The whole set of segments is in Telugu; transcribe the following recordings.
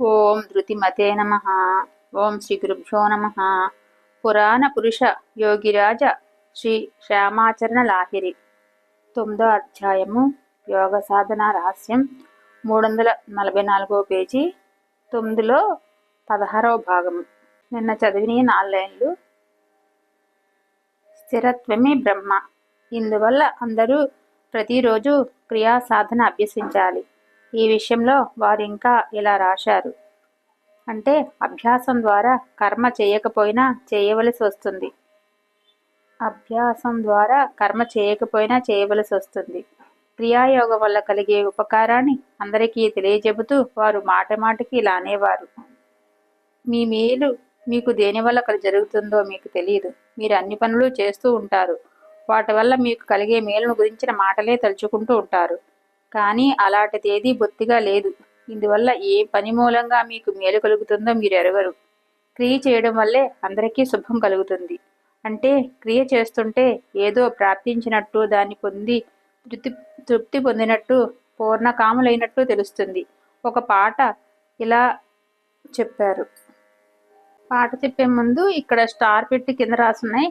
ఓం ధృతిమతే నమ. ఓం శ్రీ గురుభ్యో నమ. పురాణ పురుష యోగిరాజ శ్రీ శ్యామాచరణ లాహిరి. తొమ్మిదో అధ్యాయము యోగ సాధన రహస్యం. మూడు వందల నలభై నాలుగో పేజీ తొమ్మిదిలో పదహారవ భాగము. నిన్న చదివిన నాలుగు లైన్లు. స్థిరత్వమే బ్రహ్మ. ఇందువల్ల అందరూ ప్రతిరోజు క్రియా సాధన అభ్యసించాలి. ఈ విషయంలో వారు ఇంకా ఇలా రాశారు. అంటే అభ్యాసం ద్వారా కర్మ చేయకపోయినా చేయవలసి వస్తుంది. అభ్యాసం ద్వారా కర్మ చేయకపోయినా చేయవలసి వస్తుంది. క్రియాయోగం వల్ల కలిగే ఉపకారాన్ని అందరికీ తెలియజెబుతూ వారు మాట మాటకి ఇలా అనేవారు మీ మేలు మీకు దేనివల్ల వల్ల జరుగుతుందో మీకు తెలియదు మీరు అన్ని పనులు చేస్తూ ఉంటారు. వాటి వల్ల మీకు కలిగే మేలును గురించిన మాటలే తలుచుకుంటూ ఉంటారు. కానీ అలాంటిది ఏదీ బొత్తిగా లేదు. ఇందువల్ల ఏ పని మూలంగా మీకు మేలు కలుగుతుందో మీరు ఎరగరు. క్రియ చేయడం వల్లే అందరికీ శుభం కలుగుతుంది. అంటే క్రియ చేస్తుంటే ఏదో ప్రార్థించినట్టు దాన్ని పొంది తృప్తి తృప్తి పొందినట్టు పూర్ణకాములైనట్టు తెలుస్తుంది. ఒక పాట ఇలా చెప్పారు. పాట చెప్పే ముందు ఇక్కడ స్టార్ పెట్టి కింద రాసున్నాయి.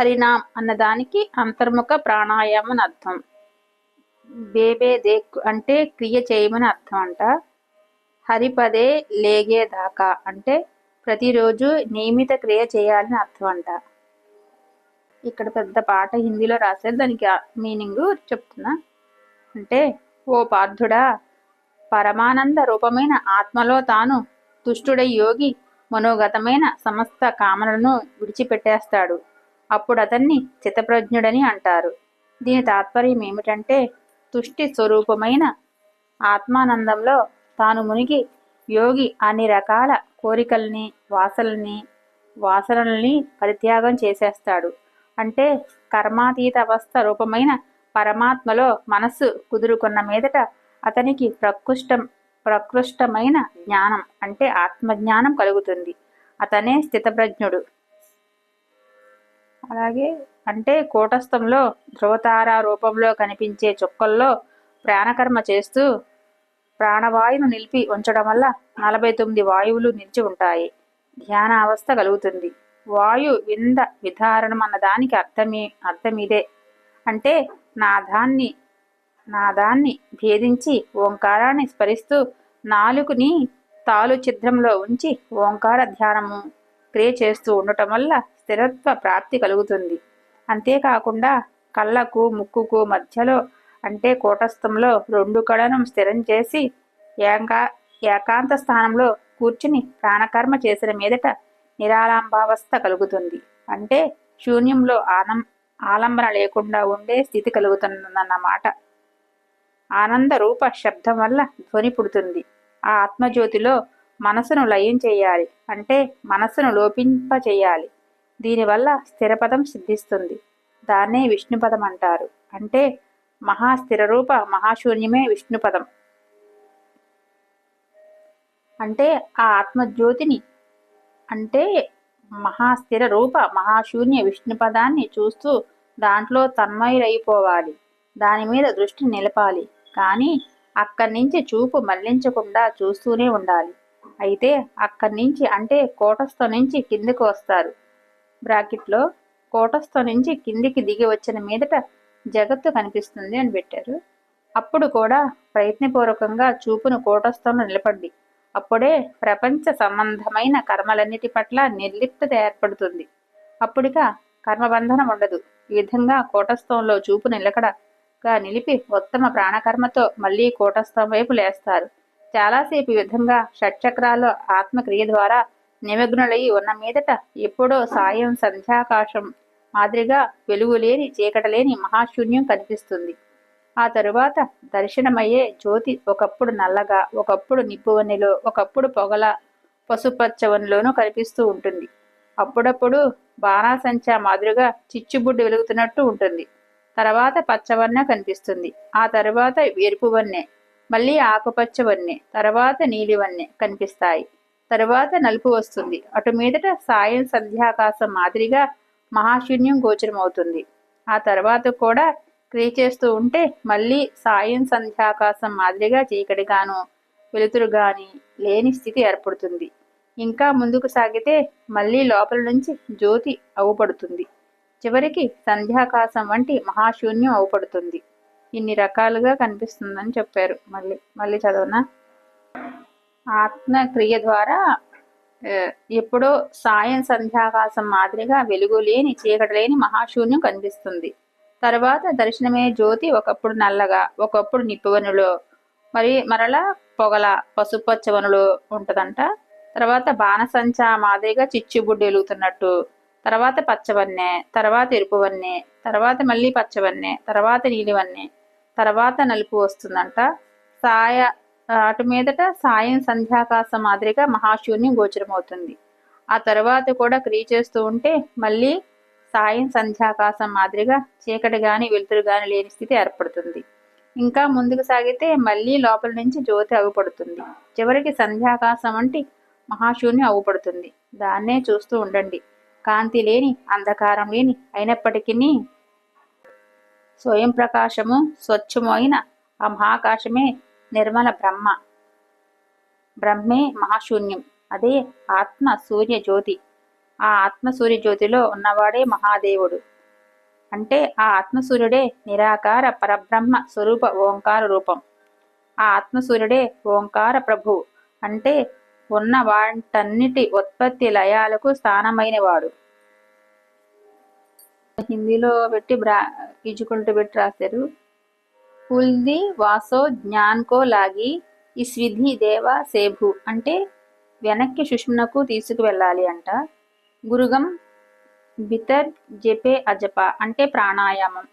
హరినామ్ అన్నదానికి అంతర్ముఖ ప్రాణాయామం అర్థం బేబే దేక్ అంటే క్రియ చేయమని అర్థం అంట. హరిపదే లేగేదాకా అంటే ప్రతిరోజు నియమిత క్రియ చేయాలని అర్థం అంట. ఇక్కడ పెద్ద పాట హిందీలో రాసే దానికి మీనింగ్ చెప్తున్నా. అంటే ఓ పార్థుడా పరమానంద రూపమైన ఆత్మలో తాను తుష్టుడై యోగి మనోగతమైన సమస్త కామనలను విడిచిపెట్టేస్తాడు. అప్పుడు అతన్ని చిత్తప్రజ్ఞుడని అంటారు. దీని తాత్పర్యం ఏమిటంటే తుష్టి స్వరూపమైన ఆత్మానందంలో తాను మునిగి యోగి అన్ని రకాల కోరికల్ని వాసల్ని వాసనల్ని పరిత్యాగం చేసేస్తాడు. అంటే కర్మాతీత అవస్థ రూపమైన పరమాత్మలో మనస్సు కుదురుకున్న మీదట అతనికి ప్రకృష్టం ప్రకృష్టమైన జ్ఞానం అంటే ఆత్మజ్ఞానం కలుగుతుంది. అతనే స్థితప్రజ్ఞుడు. అలాగే అంటే కూటస్థంలో ధ్రువతార రూపంలో కనిపించే చుక్కల్లో ప్రాణకర్మ చేస్తూ ప్రాణవాయువును నిలిపి ఉంచడం వల్ల నలభై తొమ్మిది వాయువులు నిలిచి ఉంటాయి. ధ్యాన అవస్థ కలుగుతుంది. వాయు వింద విధారణం అన్న దానికి అర్థమే అర్థమిదే. అంటే నాదాన్ని నాదాన్ని భేదించి ఓంకారాన్ని స్మరిస్తూ నాలుగుని తాలు చిద్రంలో ఉంచి ఓంకార ధ్యానము క్రియ చేస్తూ ఉండటం వల్ల స్థిరత్వ ప్రాప్తి కలుగుతుంది. అంతేకాకుండా కళ్ళకు ముక్కుకు మధ్యలో అంటే కూటస్థంలో రెండు కళను స్థిరం చేసి ఏకా ఏకాంత స్థానంలో కూర్చుని ప్రాణకర్మ చేసిన మీదట నిరాలంబావస్థ కలుగుతుంది. అంటే శూన్యంలో ఆనం ఆలంబన లేకుండా ఉండే స్థితి కలుగుతుందన్నమాట. ఆనంద రూప శబ్దం వల్ల ధ్వని పుడుతుంది. ఆ ఆత్మజ్యోతిలో మనసును లయం చేయాలి. అంటే మనసును లోపింప చేయాలి దీనివల్ల స్థిరపదం సిద్ధిస్తుంది. దాన్నే విష్ణుపదం అంటారు. అంటే మహాస్థిర రూప మహాశూన్యమే విష్ణుపదం. అంటే ఆ ఆత్మజ్యోతిని అంటే మహాస్థిర రూప మహాశూన్య విష్ణుపదాన్ని చూస్తూ దాంట్లో తన్మయులైపోవాలి దాని మీద దృష్టి నిలపాలి. కానీ అక్కడి నుంచి చూపు మళ్ళించకుండా చూస్తూనే ఉండాలి. అయితే అక్కడి నుంచి అంటే కోటస్థ నుంచి కిందికి వస్తారు. బ్రాకెట్లో కోటస్థ నుంచి కిందికి దిగి వచ్చిన మీదట జగత్తు కనిపిస్తుంది అని పెట్టారు. అప్పుడు కూడా ప్రయత్నపూర్వకంగా చూపును కోటస్థంలో నిలబడి అప్పుడే ప్రపంచ సంబంధమైన కర్మలన్నిటి పట్ల నిర్లిప్తత ఏర్పడుతుంది. అప్పుడిక కర్మబంధనం ఉండదు. ఈ విధంగా కోటస్థంలో చూపు నిలకడగా నిలిపి ఉత్తమ ప్రాణకర్మతో మళ్ళీ కోటస్థం వైపు లేస్తారు. చాలాసేపు ఈ విధంగా షట్చక్రాల్లో ఆత్మక్రియ ద్వారా నిమగ్నులై ఉన్న మీదట ఎప్పుడో సాయం సంధ్యాకాశం మాదిరిగా వెలుగులేని చీకటలేని మహాశూన్యం కనిపిస్తుంది. ఆ తరువాత దర్శనమయ్యే జ్యోతి ఒకప్పుడు నల్లగా ఒకప్పుడు నిప్పువనిలో ఒకప్పుడు పొగల పసుపచ్చవనిలోనూ కనిపిస్తూ ఉంటుంది. అప్పుడప్పుడు బాణాసంచా మాదిరిగా చిచ్చుబుడ్డి వెలుగుతున్నట్టు ఉంటుంది. తర్వాత పచ్చవన్న కనిపిస్తుంది. ఆ తర్వాత ఎరుపు వన్నె మళ్ళీ ఆకుపచ్చ వన్నె తర్వాత నీలివన్నె కనిపిస్తాయి. తరువాత నలుపు వస్తుంది. అటు మీదట సాయం సంధ్యాకాశం మాదిరిగా మహాశూన్యం గోచరమవుతుంది. ఆ తర్వాత కూడా క్రియ చేస్తూ ఉంటే మళ్ళీ సాయం సంధ్యాకాశం మాదిరిగా చీకటిగాను వెలుతురు గాని లేని స్థితి ఏర్పడుతుంది. ఇంకా ముందుకు సాగితే మళ్ళీ లోపల నుంచి జ్యోతి అవుపడుతుంది. చివరికి సంధ్యాకాశం వంటి మహాశూన్యం అవుపడుతుంది. ఇన్ని రకాలుగా కనిపిస్తుందని చెప్పారు. మళ్ళీ మళ్ళీ చదవనా? ఆత్మక్రియ ద్వారా ఎప్పుడో సాయం సంధ్యాకాశం మాదిరిగా వెలుగు లేని చీకటి లేని మహాశూన్యం కనిపిస్తుంది. తర్వాత దర్శనమే జ్యోతి ఒకప్పుడు నల్లగా ఒకప్పుడు నిప్పువనులో మరి మరలా పొగల పసుపచ్చవనులో ఉంటదంట. తర్వాత బాణసంచ మాదిరిగా చిచ్చుబుడ్డి వెలుగుతున్నట్టు తర్వాత పచ్చవన్నె తర్వాత ఎరుపువన్నె తర్వాత మళ్ళీ పచ్చవన్నె తర్వాత నీలివన్నె తర్వాత నలుపు వస్తుందంట. సాయ అటు మీదట సాయం సంధ్యాకాశం మాదిరిగా మహాశూన్యం గోచరమవుతుంది. ఆ తర్వాత కూడా క్రియ చేస్తూ ఉంటే మళ్ళీ సాయం సంధ్యాకాశం మాదిరిగా చీకటి గాని వెలుతురు గాని లేని స్థితి ఏర్పడుతుంది. ఇంకా ముందుకు సాగితే మళ్ళీ లోపల నుంచి జ్యోతి అగుపడుతుంది. చివరికి సంధ్యాకాశం వంటి మహాశూన్యం అగుపడుతుంది. దాన్నే చూస్తూ ఉండండి. కాంతి లేని అంధకారం లేని అయినప్పటికీ స్వయం ప్రకాశము స్వచ్ఛమైన ఆ మహాకాశమే నిర్మల బ్రహ్మ. బ్రహ్మే మహాశూన్యం. అదే ఆత్మ సూర్య జ్యోతి. ఆ ఆత్మ సూర్య జ్యోతిలో ఉన్నవాడే మహాదేవుడు. అంటే ఆ ఆత్మసూర్యుడే నిరాకార పరబ్రహ్మ స్వరూప ఓంకార రూపం. ఆ ఆత్మసూర్యుడే ఓంకార ప్రభు. అంటే ఉన్న వాటన్నిటి ఉత్పత్తి లయాలకు స్థానమైనవాడు. హిందీలో పెట్టి బ్రా ఈజుకుంటూ పెట్టి రాశారు. కుల్ది వాసో జ్ఞాన్కో లాగి ఈ స్విధి దేవ సేభు అంటే వెనక్కి సుష్మునకు తీసుకువెళ్ళాలి అంట. గురుగం బితర్ జపే అజప అంటే ప్రాణాయామం.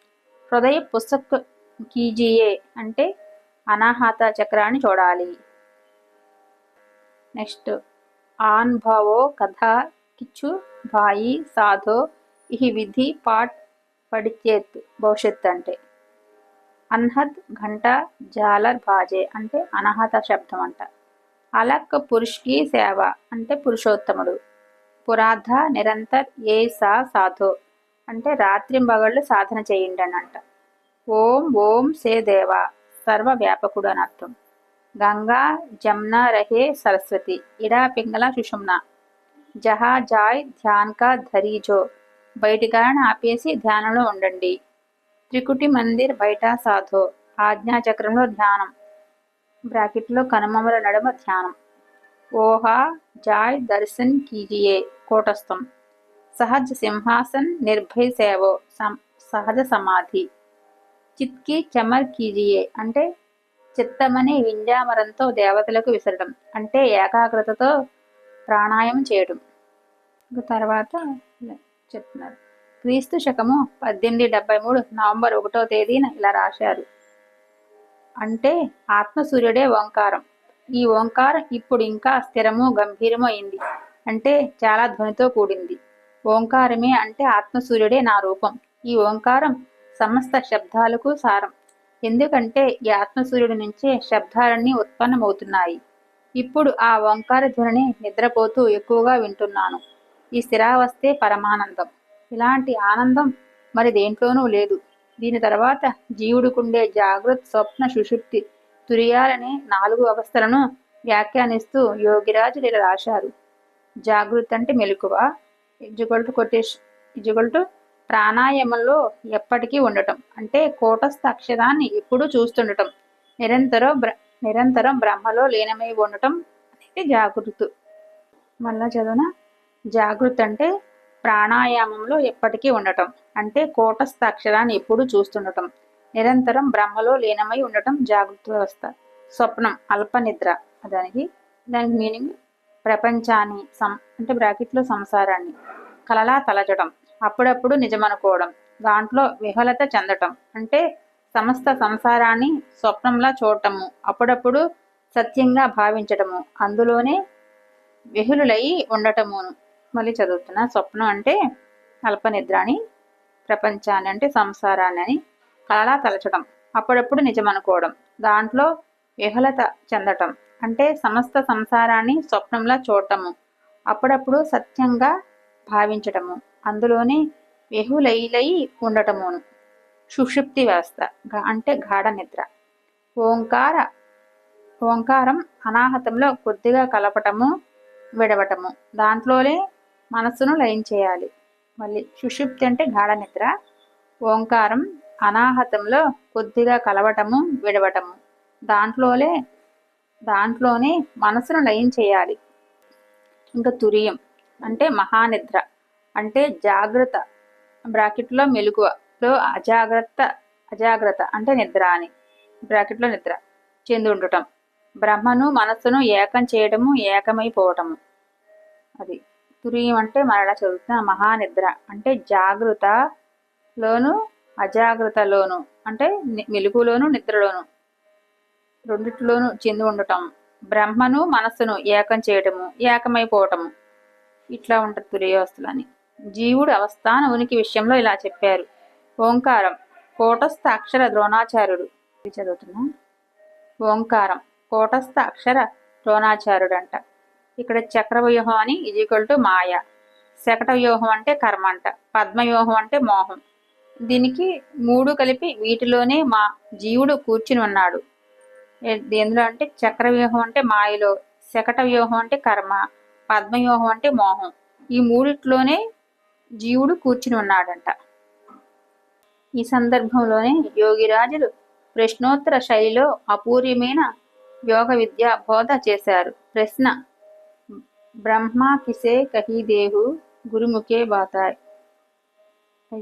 హృదయ పుస్తక్ కీజియే అంటే అనాహత చక్రాన్ని చూడాలి. నెక్స్ట్ ఆన్భవో కథ కిచ్చు భాయి సాధో ఈ విధి పాట్ పడిచేత్ భవిష్యత్ అంటే అన్హద్ ఘంట జాలర్ బాజే అంటే అనహత శబ్దం అంట అలక్ పురుష్కి సేవ అంటే పురుషోత్తముడు. పురాధ నిరంతర్ ఏ సా సాధో అంటే రాత్రింబగళ్ళు సాధన చేయండి అని అంట ఓం ఓం సే దేవ సర్వ వ్యాపకుడు అని అర్థం. గంగా జమ్న రహే సరస్వతి ఇడా పింగళ సుషుమ్న. జహా జాయ్ ధ్యాన్ కా ధరీజో. బయటికాలను ఆపేసి ధ్యానంలో ఉండండి. త్రికుటి మందిర్ బయట సాధో. ఆజ్ఞాచక్రంలో ధ్యానం. బ్రాకెట్లో కనుమముల నడుమ ధ్యానం. ఓహా జాయ్ దర్శన్ కీజియే కోటస్థం. సహజ సింహాసన్ నిర్భయ సేవో సహజ సమాధి. చిత్కి చమర్ కీజియే అంటే చిత్తమని వింజామరంతో దేవతలకు విసరడం అంటే ఏకాగ్రతతో ప్రాణాయామం చేయడం. తర్వాత చెప్తున్నారు. క్రీస్తు శకము పద్దెనిమిది డెబ్బై మూడు నవంబర్ ఒకటో తేదీన ఇలా రాశారు. అంటే ఆత్మసూర్యుడే ఓంకారం. ఈ ఓంకారం ఇప్పుడు ఇంకా స్థిరము గంభీరము అయింది. అంటే చాలా ధ్వనితో కూడింది. ఓంకారమే అంటే ఆత్మసూర్యుడే నా రూపం. ఈ ఓంకారం సమస్త శబ్దాలకు సారం. ఎందుకంటే ఈ ఆత్మసూర్యుడి నుంచే శబ్దాలన్నీ ఉత్పన్నమవుతున్నాయి. ఇప్పుడు ఆ ఓంకార ధ్వనిని నిద్రపోతూ ఎక్కువగా వింటున్నాను. ఈ స్థిరావస్థే పరమానందం. ఇలాంటి ఆనందం మరి దేంట్లోనూ లేదు. దీని తర్వాత జీవుడికుండే జాగృత్ స్వప్న సుషుప్తి తురియాలనే నాలుగు అవస్థలను వ్యాఖ్యానిస్తూ యోగిరాజు ఇలా రాశారు. జాగృత్ అంటే మెలకువ. ఇజ్జుగొల్టు కొటేష్ ఇజ్జుగొల్టు ప్రాణాయామంలో ఎప్పటికీ ఉండటం. అంటే కోటస్థ అక్షరాన్ని ఎప్పుడూ చూస్తుండటం. నిరంతరం నిరంతరం బ్రహ్మలో లీనమై ఉండటం అనేది జాగృతు. మళ్ళా చదువున? జాగృత్ అంటే ప్రాణాయామంలో ఎప్పటికీ ఉండటం. అంటే కోటస్థ అక్షరాన్ని ఎప్పుడూ చూస్తుండటం. నిరంతరం బ్రహ్మలో లీనమై ఉండటం జాగృత వ్యవస్థ. స్వప్నం అల్ప నిద్ర దానికి దానికి మీనింగ్ ప్రపంచాన్ని సం అంటే బ్రాకెట్లో సంసారాన్ని. కలలా తలచడం. అప్పుడప్పుడు నిజమనుకోవడం. దాంట్లో విహలత చెందటం. అంటే సమస్త సంసారాన్ని స్వప్నంలా చూడటము. అప్పుడప్పుడు సత్యంగా భావించటము. అందులోనే విహులులై ఉండటమును. మళ్ళీ చదువుతున్నా. స్వప్నం అంటే అల్పనిద్ర అని ప్రపంచాన్ని అంటే సంసారాన్ని అని కలలా తలచడం అప్పుడప్పుడు నిజం అనుకోవడం దాంట్లో విహలత చెందటం అంటే సమస్త సంసారాన్ని స్వప్నంలా చూడటము అప్పుడప్పుడు సత్యంగా భావించటము అందులోనే వెహులైలై ఉండటమును. సుషుప్తి వ్యవస్థ అంటే గాఢ నిద్ర. ఓంకార ఓంకారం అనాహతంలో కొద్దిగా కలపటము విడవటము. దాంట్లోనే మనస్సును లయం చేయాలి మళ్ళీ సుషుప్తి అంటే గాఢ నిద్ర ఓంకారం అనాహతంలో కొద్దిగా కలవటము విడవటము. దాంట్లోనే దాంట్లోనే మనసును లయం చేయాలి ఇంకా తురియం అంటే మహానిద్ర అంటే జాగ్రత్త. బ్రాకెట్లో మెలకువలో అజాగ్రత్త అజాగ్రత్త అంటే నిద్ర అని. బ్రాకెట్లో నిద్ర చెంది ఉండటం. బ్రహ్మను మనస్సును ఏకం చేయడము ఏకమైపోవటము. అది. తురియం అంటే మరలా చదువుతున్న మహానిద్ర. అంటే జాగ్రత్తలోను అజాగ్రత్తలోను అంటే మెలుగులోను నిద్రలోను. రెండిట్లోనూ చెంది ఉండటం. బ్రహ్మను మనస్సును ఏకం చేయటము ఏకమైపోవటము. ఇట్లా ఉంటుంది తురియవస్థలు జీవుడు అవస్థాన ఉనికి విషయంలో ఇలా చెప్పారు. ఓంకారం కోటస్థ అక్షర ద్రోణాచార్యుడు. చదువుతున్నా? ఓంకారం కోటస్థ అక్షర ద్రోణాచార్యుడు అంట ఇక్కడ చక్రవ్యూహం అని ఈక్వల్ టు మాయ. శకట వ్యూహం అంటే కర్మ అంట. పద్మవ్యూహం అంటే మోహం. దీనికి మూడు కలిపి వీటిలోనే మా జీవుడు కూర్చుని ఉన్నాడు. ఎందులో అంటే చక్రవ్యూహం అంటే మాయలో శకట వ్యూహం అంటే కర్మ పద్మవ్యూహం అంటే మోహం. ఈ మూడిట్లోనే జీవుడు కూర్చుని ఉన్నాడంట. ఈ సందర్భంలోనే యోగిరాజులు ప్రశ్నోత్తర శైలిలో అపూర్యమైన యోగ విద్య బోధ చేశారు. ప్రశ్న బ్రహ్మ కిసే కహీ దేహు గురుముఖే బాతాయ్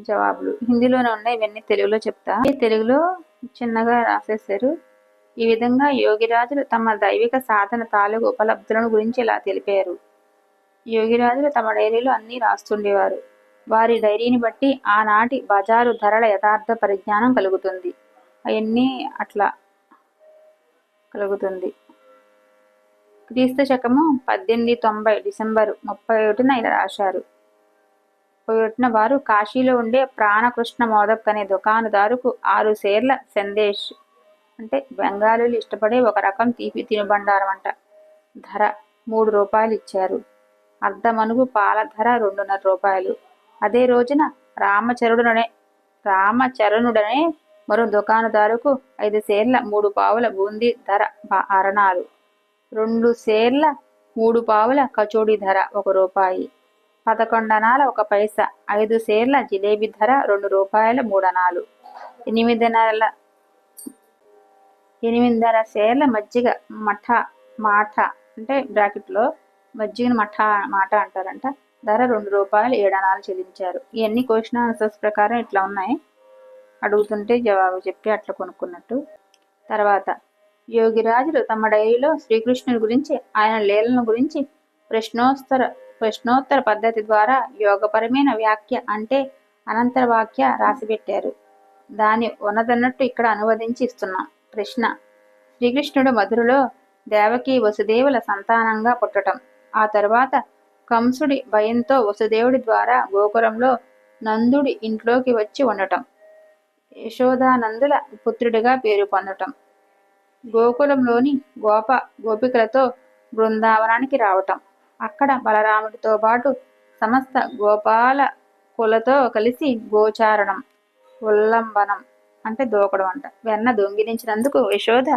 జవాబులు. హిందీలోనే ఉన్నాయి ఇవన్నీ తెలుగులో చెప్తా. తెలుగులో చిన్నగా రాసేసారు ఈ విధంగా యోగిరాజులు తమ దైవిక సాధన తాలూకు ఉపలబ్ధులను గురించి ఇలా తెలిపారు. యోగిరాజులు తమ డైరీలో అన్నీ రాస్తుండేవారు. వారి డైరీని బట్టి ఆనాటి బజారు ధరల యథార్థ పరిజ్ఞానం కలుగుతుంది. అవన్నీ అట్లా కలుగుతుంది. క్రీస్తు శకము పద్దెనిమిది తొంభై డిసెంబర్ ముప్పై ఒకటిన ఇలా రాశారు. ముప్పై ఒకటిన వారు కాశీలో ఉండే ప్రాణకృష్ణ మోదక్ అనే దుకాణదారుకు ఆరు సేర్ల సందేశ్ అంటే బెంగాలీలు ఇష్టపడే ఒక రకం తీపి తినుబండారం అంట ధర మూడు రూపాయలు ఇచ్చారు. అర్ధమనుగు పాల ధర రెండున్నర రూపాయలు. అదే రోజున రామచరుడుననే రామచరణుడనే మరో దుకాణదారుకు ఐదు సేర్ల మూడు పావుల బూందీ ధర అరణాలు. రెండు సేర్ల మూడు పావుల కచోడి ధర ఒక రూపాయి. పదకొండనాల ఒక పైసా. ఐదు సేర్ల జిలేబీ ధర రెండు రూపాయల మూడనాలు ఎనిమిది నెలల ఎనిమిదిన్నర సేర్ల మజ్జిగ మఠ మాట అంటే బ్రాకెట్లో మజ్జిగ మఠ మాట అంటారంట. ధర రెండు రూపాయలు ఏడనాలు చెల్లించారు. ఇవన్నీ క్వశ్చన్ ఆన్సర్స్ ప్రకారం ఇట్లా ఉన్నాయి. అడుగుతుంటే జవాబు చెప్పి అట్లా కొనుక్కున్నట్టు. తర్వాత యోగిరాజులు తమ డైరీలో శ్రీకృష్ణుని గురించి ఆయన లీలను గురించి ప్రశ్నోత్తర ప్రశ్నోత్తర పద్ధతి ద్వారా యోగపరమైన వ్యాఖ్య అంటే అనంతర వాక్య రాసిపెట్టారు. దాని ఉన్నదన్నట్టు ఇక్కడ అనువదించి ఇస్తున్నాం ప్రశ్న. శ్రీకృష్ణుడు మధురలో దేవకి వసుదేవుల సంతానంగా పుట్టటం. ఆ తర్వాత కంసుడి భయంతో వసుదేవుడి ద్వారా గోకులంలో నందుడి ఇంట్లోకి వచ్చి ఉండటం. యశోదానందుల పుత్రుడిగా పేరు పొందటం. గోకులంలోని గోప గోపికలతో బృందావనానికి రావటం. అక్కడ బలరాముడితో పాటు సమస్త గోపాల కులతో కలిసి గోచారణం ఉల్లంబనం అంటే దూకడం అంట. వెన్న దొంగిలించినందుకు యశోద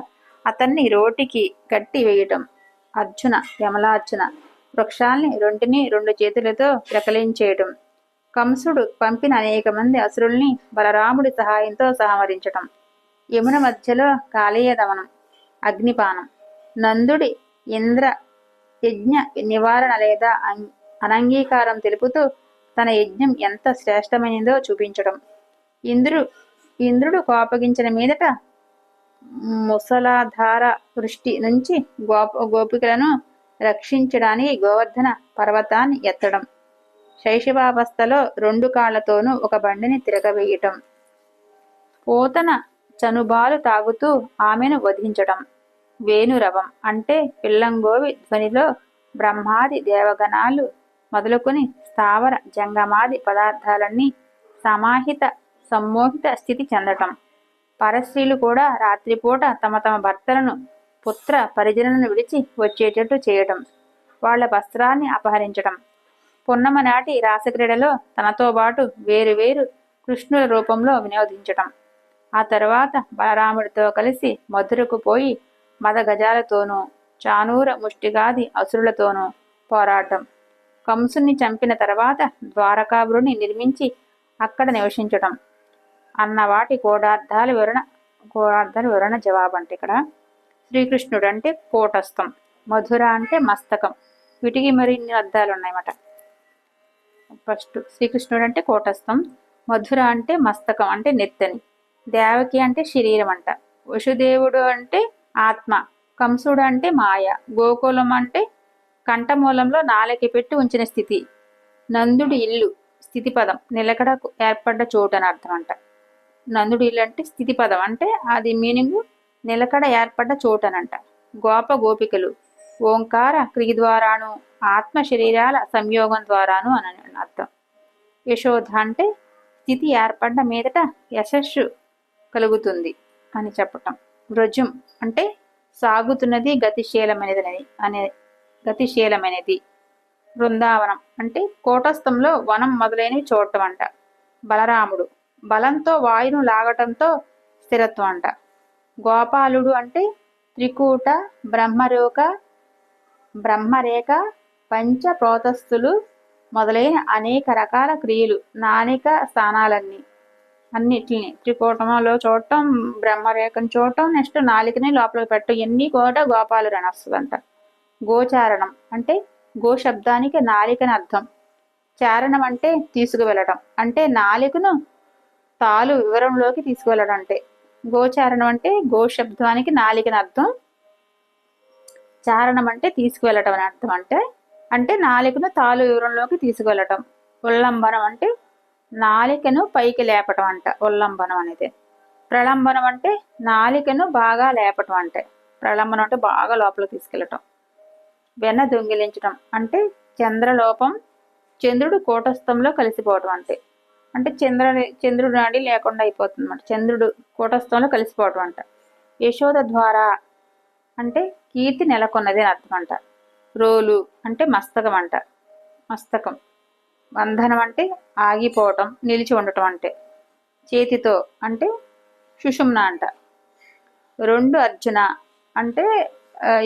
అతన్ని రోటికి కట్టి వేయటం. అర్జున యమలార్జున వృక్షాల్ని రెంటిని రెండు చేతులతో ప్రకలించేయటం. కంసుడు పంపిన అనేక మంది అసురుల్ని బలరాముడి సహాయంతో సహమరించటం యమున మధ్యలో కాళీయ దమనం. అగ్నిపానం నందుడి ఇంద్ర యజ్ఞ నివారణ లేదా అనంగీకారం తెలుపుతూ తన యజ్ఞం ఎంత శ్రేష్టమైనదో చూపించడం. ఇంద్రు ఇంద్రుడు కోపగించిన మీదట ముసలాధార వృష్టి నుంచి గోప గోపికలను రక్షించడానికి గోవర్ధన పర్వతాన్ని ఎత్తడం. శైశవావస్థలో రెండు కాళ్ళతోనూ ఒక బండిని తిరగవేయటం. పోతన చనుబాలు తాగుతూ ఆమెను వధించటం. వేణురవం అంటే పిల్లంగోవి ధ్వనిలో బ్రహ్మాది దేవగణాలు మొదలుకొని స్థావర జంగమాది పదార్థాలన్నీ సమాహిత సమ్మోహిత స్థితి చెందటం. పరస్త్రీలు కూడా రాత్రిపూట తమ తమ భర్తలను పుత్ర పరిజనులను విడిచి వచ్చేటట్టు చేయటం వాళ్ళ వస్త్రాన్ని అపహరించటం. పున్నమ నాటి రాసక్రీడలో తనతో పాటు వేరు వేరు కృష్ణుల రూపంలో వినోదించటం. ఆ తర్వాత బలరాముడితో కలిసి మధురకు పోయి మద గజాలతోనూ చానూర ముష్టిగాది అసురులతోనూ పోరాటం. కంసుని చంపిన తర్వాత ద్వారకాబురుని నిర్మించి అక్కడ నివసించటం. అన్న వాటి కోడార్థాల వివరణ కోడార్థాల వివరణ జవాబు అంటే ఇక్కడ శ్రీకృష్ణుడు అంటే కోటస్థం మధుర అంటే మస్తకం. వీటికి మరిన్ని అర్థాలు ఉన్నాయన్నమాట. ఫస్ట్ శ్రీకృష్ణుడు అంటే కోటస్థం మధుర అంటే మస్తకం అంటే నెత్తని. దేవకి అంటే శరీరం అంట. వసుదేవుడు అంటే ఆత్మ కంసుడు అంటే మాయ గోకులం అంటే కంఠమూలంలో నాలకి పెట్టి ఉంచిన స్థితి. నందుడి ఇల్లు స్థితి పదం నిలకడ ఏర్పడ్డ చోటు అని అర్థం అంట. నందుడి ఇల్లు అంటే స్థితి పదం అంటే అది మీనింగ్ నిలకడ ఏర్పడ్డ చోటు అనంట గోప గోపికలు ఓంకార క్రియ ద్వారాను ఆత్మ శరీరాల సంయోగం ద్వారాను అని అర్థం. యశోధ అంటే స్థితి ఏర్పడ్డ మీదట యశస్సు కలుగుతుంది అని చెప్పటం. వృజం అంటే సాగుతున్నది గతిశీలమైనది అనే గతిశీలమైనది. బృందావనం అంటే కోటస్థంలో వనం మొదలైనవి చూడటం అంట. బలరాముడు బలంతో వాయును లాగటంతో స్థిరత్వం అంట. గోపాలుడు అంటే త్రికూట బ్రహ్మరేఖ బ్రహ్మరేఖ పంచ ప్రోతస్థులు మొదలైన అనేక రకాల క్రియలు నానిక స్థానాలన్నీ. అన్నిటిని. త్రికూటంలో చూడటం బ్రహ్మరేఖను చూడటం నెక్స్ట్ నాలికని లోపలికి పెట్టడం. ఎన్ని కూడా గోపాలుడు అని వస్తుందంట. గోచారణం అంటే గో శబ్దానికి నాలికని అర్థం. చారణం అంటే తీసుకువెళ్ళటం. అంటే నాలికను తాలు వివరంలోకి తీసుకువెళ్ళడం అంటే. గోచారణం అంటే గో శబ్దానికి నాలికని అర్థం. చారణం అంటే తీసుకువెళ్ళటం అని అర్థం అంటే అంటే నాలుకను తాలు వివరంలోకి తీసుకువెళ్ళటం. ఉల్లంబనం అంటే నాలికను పైకి లేపటం అంట ఉల్లంబనం అనేది. ప్రళంబనం అంటే నాలికను బాగా లేపటం అంటే ప్రళంబనం అంటే బాగా లోపలికి తీసుకెళ్ళటం. వెన్న దొంగిలించటం అంటే చంద్రలోపం చంద్రుడు కూటస్థంలో కలిసిపోవటం అంటే. అంటే చంద్ర చంద్రుడు నాడి లేకుండా అయిపోతుంది అనమాట చంద్రుడు కూటస్థంలో కలిసిపోవటం అంట. యశోద ద్వారా అంటే కీర్తి నెలకొన్నది అని అర్థం అంట. రోలు అంటే మస్తకం అంట. మస్తకం. బంధనం అంటే ఆగిపోవటం నిలిచి ఉండటం అంటే. చేతితో అంటే సుషుమ్న అంట. రెండు అర్జున అంటే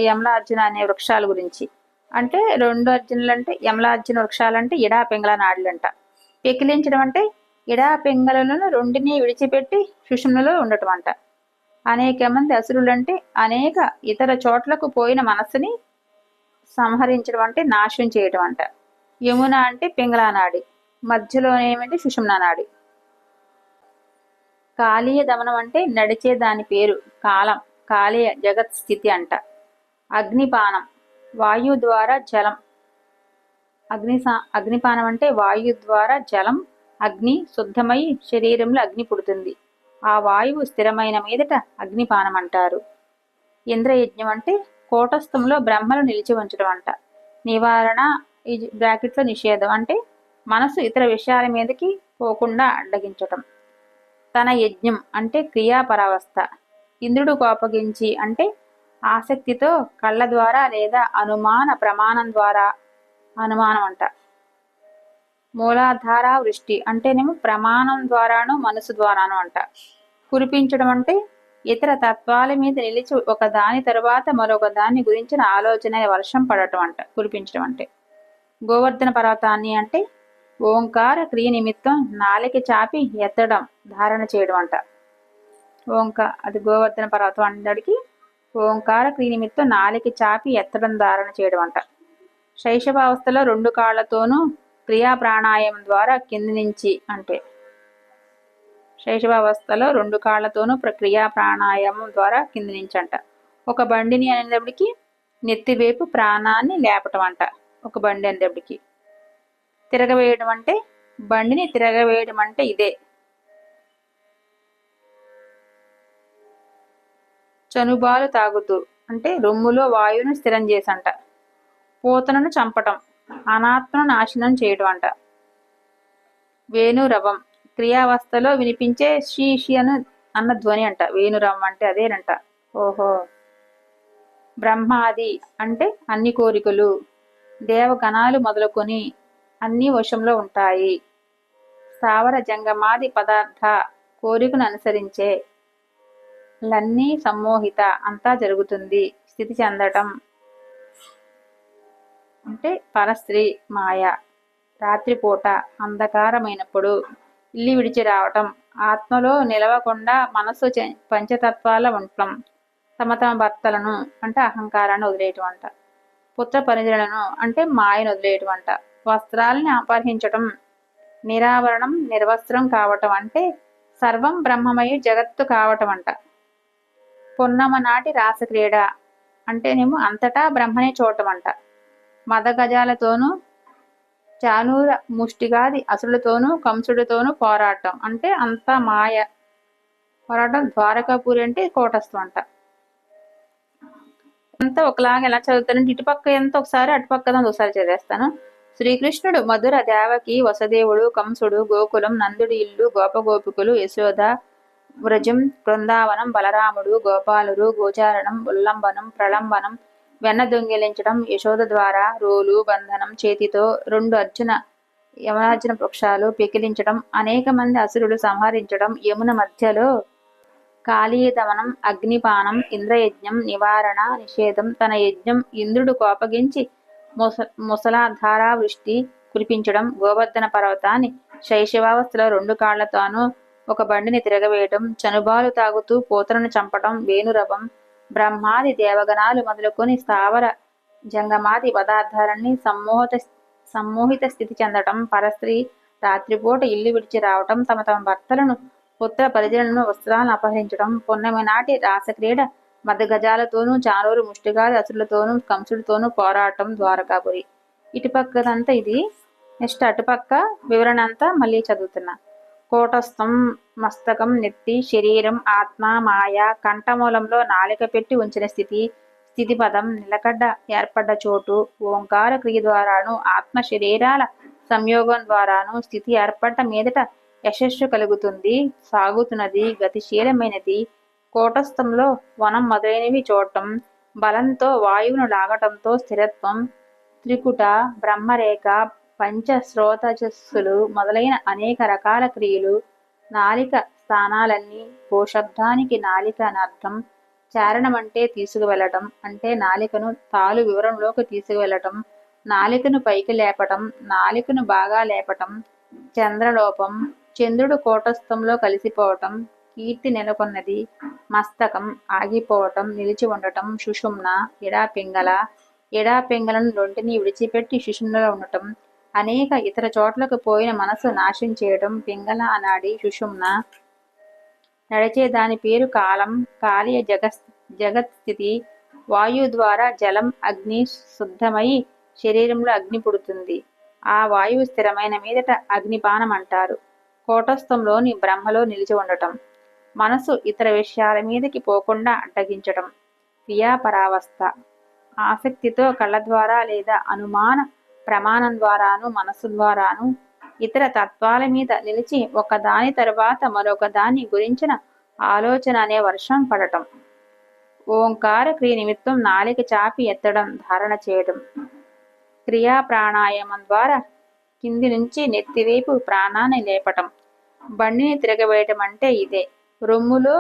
యమల అర్జున అనే వృక్షాల గురించి. అంటే రెండు అర్జునులు అంటే యమలార్జున వృక్షాలు అంటే ఇడా పెంగళ నాడులంట. పెకిలించడం అంటే ఇడా పెంగళలను రెండిని విడిచిపెట్టి సుషుమ్నలో ఉండటం అంట అనేక మంది అసురులు అంటే అనేక ఇతర చోట్లకు పోయిన మనస్సుని సంహరించడం అంటే నాశనం చేయడం అంట యమున అంటే పింగళా మధ్యలో ఏమంటే సుషుమ్నా నాడి కాళీయ దమనం అంటే నడిచే దాని పేరు కాలం కాళీయ జగత్ స్థితి అంట. అగ్నిపానం వాయు ద్వారా జలం. అగ్ని అగ్నిపానం అంటే వాయు ద్వారా జలం అగ్ని శుద్ధమై శరీరంలో అగ్ని పుడుతుంది. ఆ వాయువు స్థిరమైన మీదట అగ్నిపానం అంటారు. ఇంద్రయజ్ఞం అంటే కోటస్థంలో బ్రహ్మలు నిలిచి ఉంచడం అంట. నివారణ బ్రాకెట్లో నిషేధం అంటే మనసు ఇతర విషయాల మీదకి పోకుండా అడ్డగించటం. తన యజ్ఞం అంటే క్రియాపరావస్థ. ఇంద్రుడు కోపగించి అంటే ఆసక్తితో కళ్ళ ద్వారా లేదా అనుమాన ప్రమాణం ద్వారా అనుమానం అంట. మూలాధార వృష్టి అంటేనేమో ప్రమాణం ద్వారాను మనసు ద్వారాను అంట. కురిపించడం అంటే ఇతర తత్వాల మీద నిలిచి ఒక దాని తరువాత మరొక దాని గురించిన ఆలోచన వర్షం పడటం అంట కురిపించడం అంటే. గోవర్ధన పర్వతాన్ని అంటే ఓంకార క్రియ నిమిత్తం నాలికి చాపి ఎత్తడం ధారణ చేయడం అంట ఓంక అది గోవర్ధన పర్వతం అందడికి ఓంకార క్రియ నిమిత్తం నాలికి చాపి ఎత్తడం ధారణ చేయడం అంట శైశవావస్థలో రెండు కాళ్ళతోనూ క్రియా ప్రాణాయామం ద్వారా కింది నుంచి అంటే శైశవావస్థలో రెండు కాళ్ళతోనూ ప్రక్రియ ప్రాణాయామం ద్వారా కింది నుంచి అంట ఒక బండిని అనేటప్పటికి నెత్తివేపు ప్రాణాన్ని లేపటం అంట ఒక బండి అనేటప్పటికి. తిరగవేయడం అంటే బండిని తిరగవేయడం అంటే ఇదే. చనుబాలు తాగుతూ అంటే రొమ్ములో వాయువును స్థిరం చేసంట. పూతనను చంపటం అనాత్మను నాశనం చేయడం అంట. వేణురవం క్రియావస్థలో వినిపించే షీ అను అన్న ధ్వని అంట. వేణురవం అంటే అదేనంట. ఓహో. బ్రహ్మాది అంటే అన్ని కోరికలు దేవగణాలు మొదలుకొని అన్ని వశంలో ఉంటాయి. స్థావర జంగమాది పదార్థ కోరికను అనుసరించే లన్నీ సమ్మోహిత అంతా జరుగుతుంది. స్థితి చెందటం. అంటే పరస్త్రీ మాయ. రాత్రిపూట అంధకారమైనప్పుడు ఇల్లు విడిచి రావటం. ఆత్మలో నిలవకుండా మనస్సు పంచతత్వాల ఉండటం తమ తమ భర్తలను అంటే అహంకారాన్ని వదిలేయటం అంట. పుత్ర పరిజలను అంటే మాయను వదిలేయటం అంట. వస్త్రాలని అపహరించటం నిరావరణం నిర్వస్త్రం కావటం అంటే సర్వం బ్రహ్మమయ జగత్తు కావటం అంట పొన్నమ నాటి రాసక్రీడ అంటేనేమో అంతటా బ్రహ్మనే చూడటం అంట మదగజాలతోనూ చానూర ముష్టిగాది అసులతోనూ కంసుడితోనూ పోరాటం అంటే అంతా మాయ. పోరాటం ద్వారకాపూరి అంటే కోటస్థం అంట అంతా ఒకలాగా ఎలా చదువుతానంటే ఇటుపక్క ఎంత ఒకసారి అటుపక్క ఒకసారి చదివేస్తాను. శ్రీకృష్ణుడు మధుర దేవకి వసదేవుడు కంసుడు గోకులం నందుడి ఇల్లు గోపగోపికులు యశోద వ్రజం బృందావనం బలరాముడు గోపాలుడు గోచారణం ఉల్లంబనం ప్రళంబనం వెన్న దొంగిలించడం యశోద ద్వారా రోలు బంధనం చేతితో రెండు అర్జున యమనార్జున వృక్షాలు పెకిలించడం అనేక మంది అసురులు సంహరించడం యమున మధ్యలో కాళీదమనం అగ్నిపానం ఇంద్రయజ్ఞం నివారణ నిషేధం తన యజ్ఞం ఇంద్రుడు కోపగించి ముస వృష్టి కురిపించడం గోవర్ధన పర్వతాన్ని శైశవావస్థలో రెండు కాళ్ళతోనూ ఒక బండిని తిరగవేయటం చనుబాలు తాగుతూ పూతలను చంపటం వేణురవం బ్రహ్మాది దేవగణాలు మొదలుకొని స్థావర జంగమాది పదార్థాలన్నీ సమ్మోహత సమ్మోహిత స్థితి చెందటం పరస్త్రీ రాత్రిపూట ఇల్లు విడిచి రావటం తమ తమ భర్తలను పుత్ర పరిజనులను వస్త్రాలను అపహరించడం పున్నమి నాటి రాసక్రీడ మధ్య గజాలతోనూ చానూరు ముష్టిగాది అసులతోనూ కంసుడితోనూ పోరాటం ద్వారకాపురి. ఇటుపక్కదంతా ఇది. నెక్స్ట్ అటుపక్క వివరణ అంతా మళ్ళీ చదువుతున్నా. కోటస్థం మస్తకం నెత్తి శరీరం ఆత్మ మాయ కంఠమూలంలో నాలిక పెట్టి ఉంచిన స్థితి స్థితి పదం నిలకడ్డ ఏర్పడ్డ చోటు ఓంకార క్రియ ద్వారాను ఆత్మ శరీరాల సంయోగం ద్వారాను స్థితి ఏర్పడ్డ మీదట యశస్సు కలుగుతుంది సాగుతున్నది గతిశీలమైనది కోటస్థంలో వనం మొదలైనవి చూడటం బలంతో వాయువును లాగటంతో స్థిరత్వం త్రికుట బ్రహ్మరేఖ పంచశ్రోతజస్సులు మొదలైన అనేక రకాల క్రియలు నాలిక స్థానాలన్నీ భూశబ్దానికి నాలిక అనర్థం చారణం అంటే తీసుకువెళ్ళటం అంటే నాలికను తాలు వివరంలోకి తీసుకువెళ్ళటం నాలికను పైకి లేపటం నాలికను బాగా లేపటం చంద్రలోపం చంద్రుడు కోటస్థంలో కలిసిపోవటం కీర్తి నెలకొన్నది. మస్తకం ఆగిపోవటం నిలిచి ఉండటం సుషుమ్న ఎడాపింగల ఎడాపింగలను లొంటిని విడిచిపెట్టి సుషుమ్నలో ఉండటం? అనేక ఇతర చోట్లకు పోయిన మనసు నాశం చేయడం పింగళ అనాడి సుషుమ్న. నడిచే దాని పేరు కాలం కాలియ జగత్ జగత్స్థితి. వాయు ద్వారా జలం అగ్ని శుద్ధమై శరీరంలో అగ్ని పుడుతుంది. ఆ వాయువు స్థిరమైన మీదట అగ్నిపానం అంటారు. కోటస్థంలోని బ్రహ్మలో నిలిచి ఉండటం. మనసు ఇతర విషయాల మీదకి పోకుండా అడ్డగించటం. క్రియాపరావస్థ. ఆసక్తితో కళ్ళ ద్వారా లేదా అనుమాన ప్రమాణం ద్వారాను మనసు ద్వారాను ఇతర తత్వాల మీద నిలిచి ఒకదాని తరువాత మరొక దాని గురించిన ఆలోచన అనే వర్షం పడటం. ఓంకార క్రియ నిమిత్తం నాలిక చాపి ఎత్తడం ధారణ చేయడం క్రియా ప్రాణాయామం ద్వారా కింది నుంచి నెత్తివైపు ప్రాణాన్ని లేపటం. బండిని తిరగవేయటం అంటే ఇదే. రొమ్ములో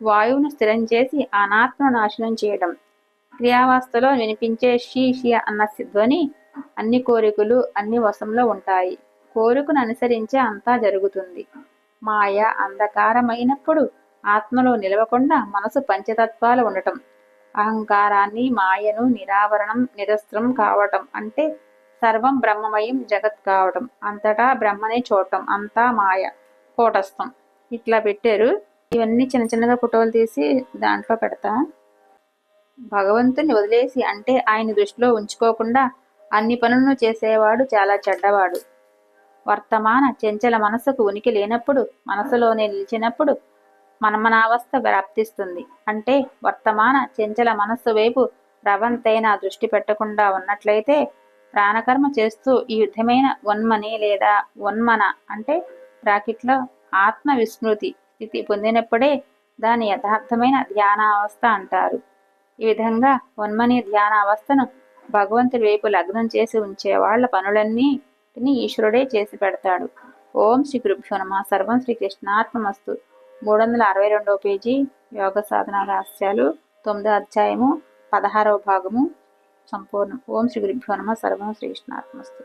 వాయువును స్థిరం చేసి అనాత్మ నాశనం చేయడం. క్రియావస్థలో వినిపించే షీ షీ అన్న ధ్వని అన్ని కోరికలు అన్ని వశంలో ఉంటాయి. కోరికను అనుసరించే అంతా జరుగుతుంది. మాయ అంధకారమైనప్పుడు ఆత్మలో నిలవకుండా మనసు పంచతత్వాలు ఉండటం. అహంకారాన్ని మాయను నిరావరణం నిరస్త్రం కావటం అంటే సర్వం బ్రహ్మమయం జగత్ కావటం. అంతటా బ్రహ్మనే చూడటం. అంతా మాయ కోటస్థం. ఇట్లా పెట్టారు ఇవన్నీ చిన్న చిన్నగా ఫోటోలు తీసి దాంట్లో పెడతా. భగవంతుని వదిలేసి అంటే ఆయన దృష్టిలో ఉంచుకోకుండా అన్ని పనులను చేసేవాడు చాలా చెడ్డవాడు. వర్తమాన చెంచల మనసుకు ఉనికి లేనప్పుడు మనసులోనే నిలిచినప్పుడు మనమనావస్థ వ్యాప్తిస్తుంది. అంటే వర్తమాన చెంచల మనస్సు వైపు రవంతైన దృష్టి పెట్టకుండా ఉన్నట్లయితే ప్రాణకర్మ చేస్తూ ఈ విధమైన వన్మని లేదా వన్మన అంటే బ్రాకెట్లో ఆత్మ విస్మృతి స్థితి పొందినప్పుడే దాని యథార్థమైన ధ్యానావస్థ అంటారు. ఈ విధంగా ఉన్మని ధ్యాన అవస్థను భగవంతుడి వైపు లగ్నం చేసి ఉంచే వాళ్ళ పనులన్నీ ఈశ్వరుడే చేసి పెడతాడు. ఓం శ్రీ గురుభ్యో నమ. సర్వం శ్రీకృష్ణాత్మస్తు మూడు వందల అరవై రెండవ పేజీ యోగ సాధన రహస్యాలు తొమ్మిదో అధ్యాయము పదహారవ భాగము సంపూర్ణం. ఓం శ్రీ గురుభ్యో నమ. సర్వం శ్రీకృష్ణాత్మస్తు